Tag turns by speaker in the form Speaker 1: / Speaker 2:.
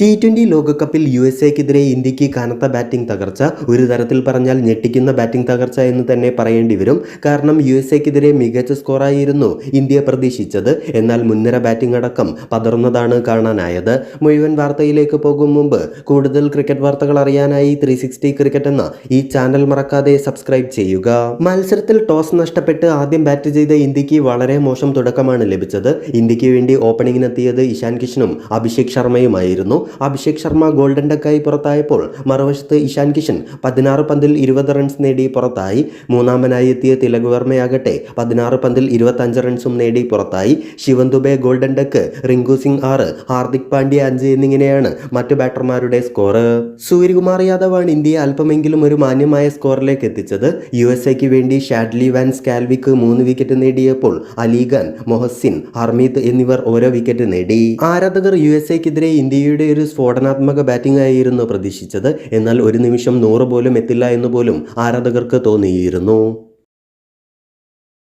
Speaker 1: T twenty ലോകകപ്പിൽ U S എക്കെതിരെ ഇന്ത്യയ്ക്ക് കനത്ത ബാറ്റിംഗ് തകർച്ച. ഒരു തരത്തിൽ പറഞ്ഞാൽ ഞെട്ടിക്കുന്ന ബാറ്റിംഗ് തകർച്ച എന്ന് തന്നെ പറയേണ്ടി വരും. കാരണം യു എസ് എക്കെതിരെ മികച്ച സ്കോറായിരുന്നു ഇന്ത്യ പ്രതീക്ഷിച്ചത്. എന്നാൽ മുൻനിര ബാറ്റിംഗ് അടക്കം പതർന്നതാണ് കാണാനായത്. മുഴുവൻ വാർത്തയിലേക്ക് പോകും മുമ്പ് കൂടുതൽ ക്രിക്കറ്റ് വാർത്തകൾ അറിയാനായി ത്രീ സിക്സ്റ്റി ക്രിക്കറ്റ് എന്ന ഈ ചാനൽ മറക്കാതെ സബ്സ്ക്രൈബ് ചെയ്യുക. മത്സരത്തിൽ ടോസ് നഷ്ടപ്പെട്ട് ആദ്യം ബാറ്റ് ചെയ്ത ഇന്ത്യയ്ക്ക് വളരെ മോശം തുടക്കമാണ് ലഭിച്ചത്. ഇന്ത്യയ്ക്ക് വേണ്ടി ഓപ്പണിംഗിനെത്തിയത് ഇഷാൻ കിഷനും അഭിഷേക് ശർമ്മയുമായിരുന്നു. അഭിഷേക് ശർമ്മ ഗോൾഡൻ ഡക്കായി പുറത്തായപ്പോൾ മറുവശത്ത് ഇഷാൻ കിഷൻ പതിനാറ് പന്തിൽ ഇരുപത് റൺസ് നേടി പുറത്തായി. മൂന്നാമനായി എത്തിയ തിലക് വർമ്മയാകട്ടെ പതിനാറ് പന്തിൽ ഇരുപത്തഞ്ച് റൺസും നേടി പുറത്തായി. ശിവൻ ദുബെ ഗോൾഡൻ ഡക്ക് റിങ്കു സിംഗ് ആറ് ഹാർദിക് പാണ്ഡ്യ അഞ്ച് എന്നിങ്ങനെയാണ് മറ്റു ബാറ്റർമാരുടെ സ്കോർ സൂര്യകുമാർ യാദവാണ് ഇന്ത്യയെ അല്പമെങ്കിലും ഒരു മാന്യമായ സ്കോറിലേക്ക് എത്തിച്ചത്. യു എസ് എക്ക് വേണ്ടി ഷാഡ്ലി വാൻ സ്കാൽവിക്ക് മൂന്ന് വിക്കറ്റ് നേടിയപ്പോൾ അലിഖാൻ മൊഹസിൻ ഹർമീത് എന്നിവർ ഓരോ വിക്കറ്റ് നേടി. ആരാധകർ യു എസ് എക്കെതിരെ ഇന്ത്യയുടെ ഒരു സ്ഫോടനാത്മക ബാറ്റിംഗ് ആയിരുന്നു പ്രതീക്ഷിച്ചത്. എന്നാൽ ഒരു നിമിഷം നൂറ് പോലും എത്തില്ല എന്ന് പോലും ആരാധകർക്ക് തോന്നിയിരുന്നു.